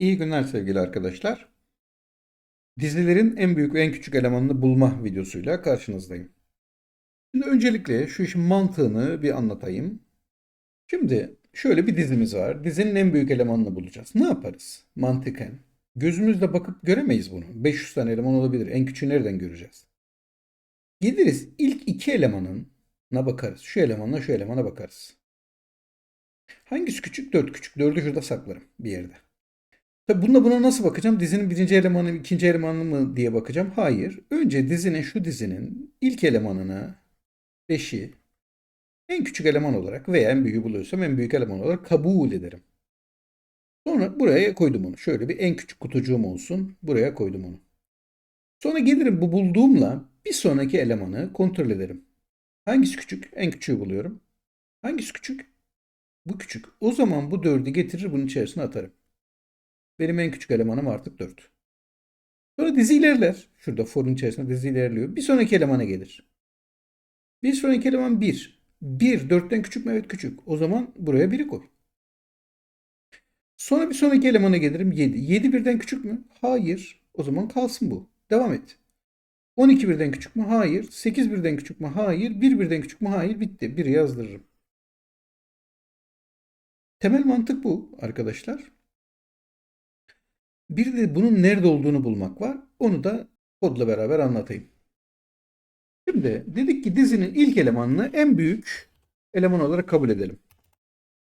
İyi günler sevgili arkadaşlar. Dizilerin en büyük ve en küçük elemanını bulma videosuyla karşınızdayım. Şimdi öncelikle şu işin mantığını bir anlatayım. Şimdi şöyle bir dizimiz var. Dizinin en büyük elemanını bulacağız. Ne yaparız? Mantıken. Gözümüzle bakıp göremeyiz bunu. 500 tane eleman olabilir. En küçüğü nereden göreceğiz? Gideriz ilk iki elemanına bakarız. Şu elemanla şu elemana bakarız. Hangisi küçük? 4 küçük. 4'ü şurada saklarım bir yerde. Tabi bunda buna nasıl bakacağım? Dizinin birinci elemanı, ikinci elemanı mı diye bakacağım. Hayır. Önce dizinin şu dizinin ilk elemanını 5'i en küçük eleman olarak veya en büyüğü buluyorsam en büyük eleman olarak kabul ederim. Sonra buraya koydum onu. Şöyle bir en küçük kutucuğum olsun. Buraya koydum onu. Sonra gelirim bu bulduğumla bir sonraki elemanı kontrol ederim. Hangisi küçük? En küçüğü buluyorum. Hangisi küçük? Bu küçük. O zaman bu 4'ü getirir bunun içerisine atarım. Benim en küçük elemanım artık 4. Sonra dizi ilerler. Şurada forun içerisinde dizi ilerliyor. Bir sonraki elemana gelir. Bir sonraki eleman 1. 1 4'ten küçük mü? Evet küçük. O zaman buraya 1'i koy. Sonra bir sonraki elemana gelirim 7. 7 birden küçük mü? Hayır. O zaman kalsın bu. Devam et. 12 birden küçük mü? Hayır. 8 birden küçük mü? Hayır. 1 birden küçük mü? Hayır. Bitti. 1'i yazdırırım. Temel mantık bu arkadaşlar. Bir de bunun nerede olduğunu bulmak var. Onu da kodla beraber anlatayım. Şimdi dedik ki dizinin ilk elemanını en büyük eleman olarak kabul edelim.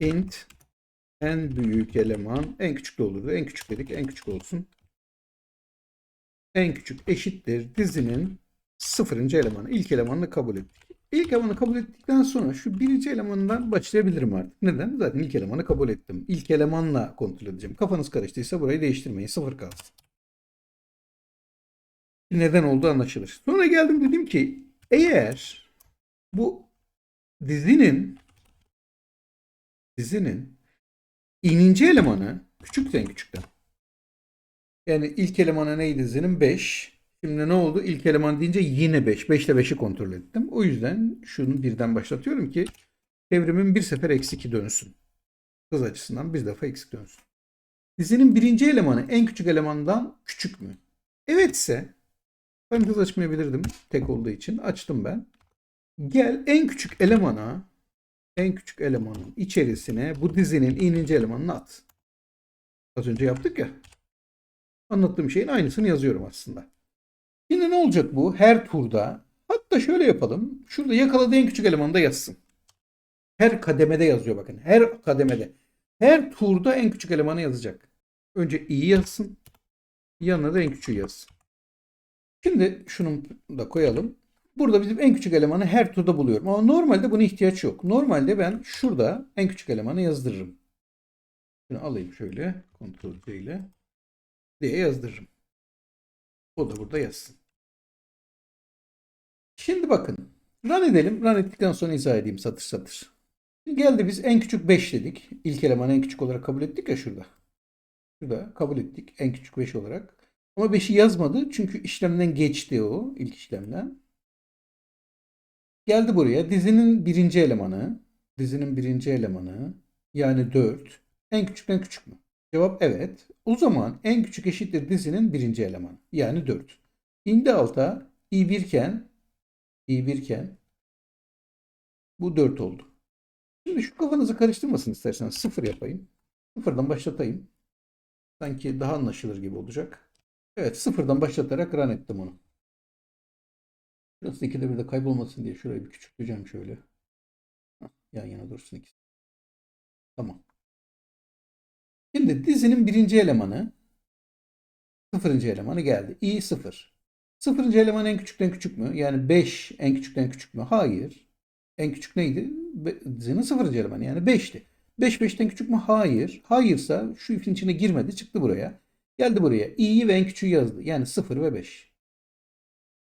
int en büyük eleman en küçük de olurdu. En küçük dedik en küçük olsun. En küçük eşittir dizinin sıfırıncı elemanı. İlk elemanını kabul ettik. İlk elemanı kabul ettikten sonra şu birinci elemanından başlayabilirim artık. Neden? Zaten ilk elemanı kabul ettim. İlk elemanla kontrol edeceğim. Kafanız karıştıysa burayı değiştirmeyin. Sıfır kalsın. Neden olduğu anlaşılır. Sonra geldim dedim ki eğer bu dizinin dizinin ininci elemanı küçükten küçükten. Yani ilk elemanı neydi dizinin? 5. Şimdi ne oldu? İlk eleman deyince yine 5. 5 ile 5'i kontrol ettim. O yüzden şunu birden başlatıyorum ki çevrimin bir sefer eksi 2 dönsün. Hız açısından bir defa eksik dönsün. Dizinin birinci elemanı en küçük elemandan küçük mü? Evetse ben hız açmayabilirdim tek olduğu için. Açtım ben. Gel en küçük elemana en küçük elemanın içerisine bu dizinin ininci elemanını at. Az önce yaptık ya. Anlattığım şeyin aynısını yazıyorum aslında. Şimdi ne olacak bu? Her turda hatta şöyle yapalım. Şurada yakaladığı en küçük elemanı da yazsın. Her kademede yazıyor bakın. Her kademede. Her turda en küçük elemanı yazacak. Önce iyi yazsın. Yanına da en küçüğü yazsın. Şimdi şunu da koyalım. Burada bizim en küçük elemanı her turda buluyorum. Ama normalde buna ihtiyaç yok. Normalde ben şurada en küçük elemanı yazdırırım. Şunu alayım şöyle. Ctrl C ile. Diye yazdırırım. O da burada yazsın. Şimdi bakın. Run edelim. Run ettikten sonra izah edeyim satır satır. Geldi biz en küçük 5 dedik. İlk elemanı en küçük olarak kabul ettik ya şurada. Şurada kabul ettik en küçük 5 olarak. Ama 5'i yazmadı çünkü işlemden geçti o ilk işlemden. Geldi buraya dizinin birinci elemanı. Dizinin birinci elemanı yani 4 en küçükten küçük mü? Cevap evet. O zaman en küçük eşittir dizinin birinci elemanı. Yani 4. İndi alta i1 iken i1 iken bu 4 oldu. Şimdi şu kafanızı karıştırmasın isterseniz. Sıfır yapayım. Sıfırdan başlatayım. Sanki daha anlaşılır gibi olacak. Evet sıfırdan başlatarak run ettim onu. Şurası ikide bir de kaybolmasın diye şurayı bir küçülteceğim şöyle. Yan yana dursun ikisi. Tamam. Şimdi dizinin birinci elemanı sıfırıncı elemanı geldi. i sıfır. Sıfırıncı eleman en küçükten küçük mü? Yani 5 en küçükten küçük mü? Hayır. En küçük neydi? Dizinin sıfırıncı elemanı yani 5'ti. 5 5'ten küçük mü? Hayır. Hayırsa şu ifin içine girmedi çıktı buraya. Geldi buraya. i'yi ve en küçüğü yazdı. Yani 0 ve 5.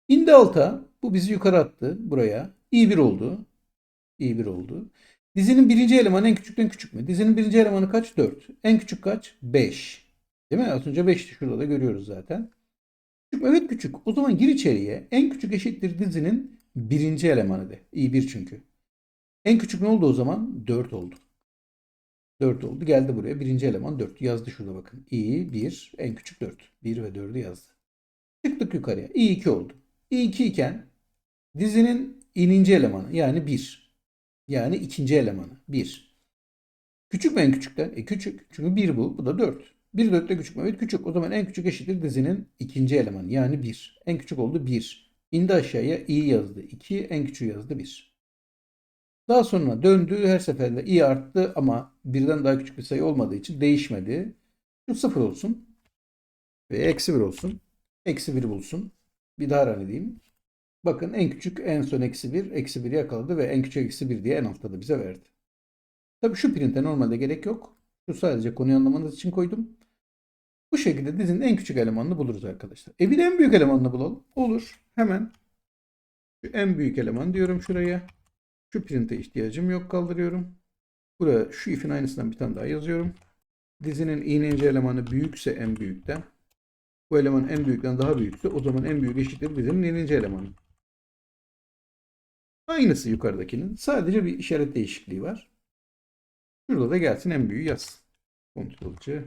İndi alta. Bu bizi yukarı attı buraya. i1 oldu. i1 oldu. Dizinin birinci elemanı en küçükten küçük mü? Dizinin birinci elemanı kaç? 4. En küçük kaç? 5. Değil mi? Az önce 5'ti. Şurada da görüyoruz zaten. Küçük mü? Evet küçük. O zaman gir içeriye. En küçük eşittir dizinin birinci elemanı de. i1 çünkü. En küçük ne oldu o zaman? 4 oldu. 4 oldu. Geldi buraya. Birinci eleman 4. Yazdı şurada bakın. i 1 en küçük 4. 1 ve 4'ü yazdı. Çıktık yukarıya. i 2 oldu. i 2 iken dizinin ininci elemanı yani 1. Yani ikinci elemanı 1. Küçük mü en küçükten? E küçük. Çünkü 1 bu. Bu da 4. 1 4 de küçük mü? Evet küçük. O zaman en küçük eşittir dizinin ikinci elemanı. Yani 1. En küçük oldu 1. İndi aşağıya i yazdı. 2. En küçüğü yazdı 1. Daha sonra döndü. Her seferinde i arttı ama birden daha küçük bir sayı olmadığı için değişmedi. Şu 0 olsun. Ve eksi 1 olsun. Eksi 1 bulsun. Bir daha run edeyim. Bakın en küçük en son eksi 1. Eksi 1'i yakaladı ve en küçük eksi 1 diye en altta da bize verdi. Tabii şu printe normalde gerek yok. Şu sadece konuyu anlamanız için koydum. Bu şekilde dizinin en küçük elemanını buluruz arkadaşlar. E de en büyük elemanını bulalım. Olur. Hemen şu en büyük eleman diyorum şuraya. Şu printe ihtiyacım yok kaldırıyorum. Buraya şu if'in aynısından bir tane daha yazıyorum. Dizinin iğneci elemanı büyükse en büyükten. Bu eleman en büyükten daha büyükse o zaman en büyük eşittir dizinin iğneci elemanı. Aynısı yukarıdakinin. Sadece bir işaret değişikliği var. Şurada da gelsin en büyüğü yaz. Kontrol C.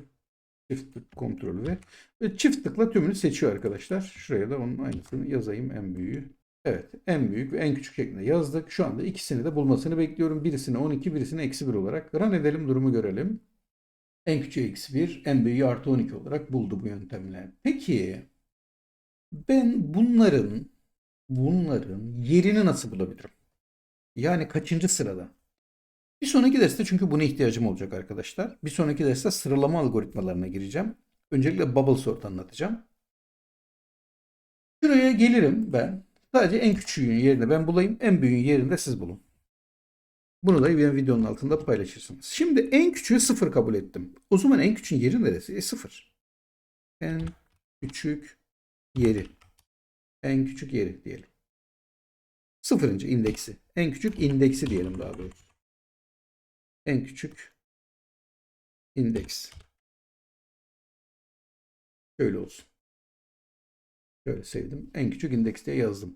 Çift tık kontrol ve, ve çift tıkla tümünü seçiyor arkadaşlar. Şuraya da onun aynısını yazayım en büyüğü. Evet en büyük ve en küçük şeklinde yazdık. Şu anda ikisini de bulmasını bekliyorum. Birisini 12 birisini eksi 1 olarak. Run edelim durumu görelim. En küçüğü eksi 1 en büyüğü artı 12 olarak buldu bu yöntemle. Peki ben bunların bunların yerini nasıl bulabilirim? Yani kaçıncı sırada? Bir sonraki derste çünkü buna ihtiyacım olacak arkadaşlar. Bir sonraki derste sıralama algoritmalarına gireceğim. Öncelikle bubble sort anlatacağım. Şuraya gelirim ben. Sadece en küçüğün yerine ben bulayım. En büyüğün yerinde siz bulun. Bunu da benim videonun altında paylaşırsınız. Şimdi en küçüğü sıfır kabul ettim. O zaman en küçüğün yeri neresi? E sıfır. En küçük yeri. En küçük yeri diyelim. Sıfırıncı indeksi. En küçük indeksi diyelim daha doğrusu. En küçük indeks. Şöyle olsun. Şöyle sevdim. En küçük indeks diye yazdım.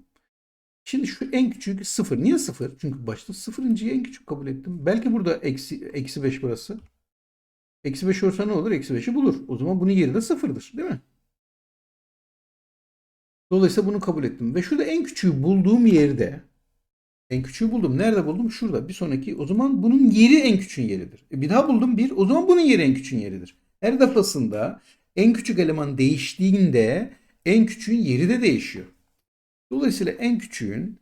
Şimdi şu en küçük sıfır. Niye sıfır? Çünkü başta sıfırıncıyı en küçük kabul ettim. Belki burada eksi, eksi 5 burası. Eksi 5 olsa ne olur? Eksi 5'i bulur. O zaman bunun yeri de sıfırdır. Değil mi? Dolayısıyla bunu kabul ettim. Ve şurada en küçüğü bulduğum yerde en küçüğü buldum. Nerede buldum? Şurada. Bir sonraki. O zaman bunun yeri en küçüğün yeridir. E bir daha buldum bir. O zaman bunun yeri en küçüğün yeridir. Her defasında en küçük eleman değiştiğinde en küçüğün yeri de değişiyor. Dolayısıyla en küçüğün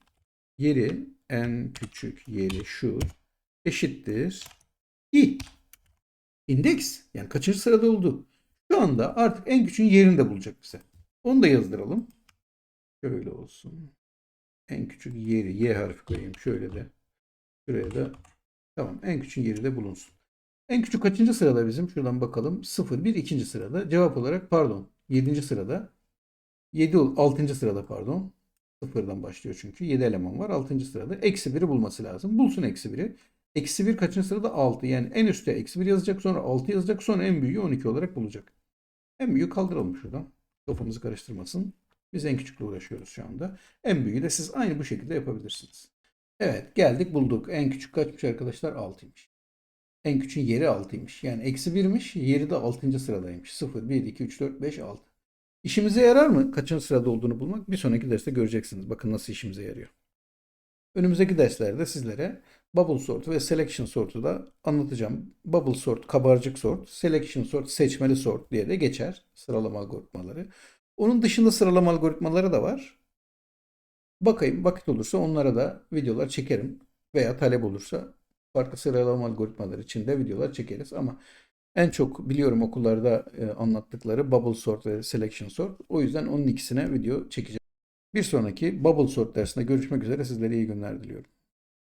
yeri en küçük yeri şu eşittir i. İndeks yani kaçıncı sırada oldu. Şu anda artık en küçüğün yerini de bulacak bize. Onu da yazdıralım. Şöyle olsun. En küçük yeri y harfi koyayım. Şöyle de. Şuraya da. Tamam. En küçük yeri de bulunsun. En küçük kaçıncı sırada bizim? Şuradan bakalım. 0, 1, ikinci sırada. Cevap olarak pardon. 7. sırada. 7, 6. sırada pardon. Sıfırdan başlıyor çünkü. 7 eleman var. 6. sırada. Eksi 1'i bulması lazım. Bulsun eksi 1'i. Eksi 1 kaçıncı sırada? 6. Yani en üstte eksi 1 yazacak. Sonra 6 yazacak. Sonra en büyüğü 12 olarak bulacak. En büyüğü kaldıralım şuradan. Kafamızı karıştırmasın. Biz en küçükle uğraşıyoruz şu anda. En büyüğü de siz aynı bu şekilde yapabilirsiniz. Evet geldik bulduk. En küçük kaçmış arkadaşlar? 6'ymış. En küçüğün yeri 6'ymış. Yani eksi 1'miş. Yeri de 6. sıradaymış. 0, 1, 2, 3, 4, 5, 6. İşimize yarar mı? Kaçıncı sırada olduğunu bulmak? Bir sonraki derste göreceksiniz. Bakın nasıl işimize yarıyor. Önümüzdeki derslerde sizlere Bubble Sort ve Selection Sort'u da anlatacağım. Bubble Sort, kabarcık sort, Selection Sort, seçmeli sort diye de geçer sıralama algoritmaları. Onun dışında sıralama algoritmaları da var. Bakayım vakit olursa onlara da videolar çekerim. Veya talep olursa farklı sıralama algoritmaları için de videolar çekeriz. Ama en çok biliyorum okullarda e, anlattıkları Bubble Sort ve Selection Sort. O yüzden onun ikisine video çekeceğim. Bir sonraki Bubble Sort dersinde görüşmek üzere. Sizlere iyi günler diliyorum.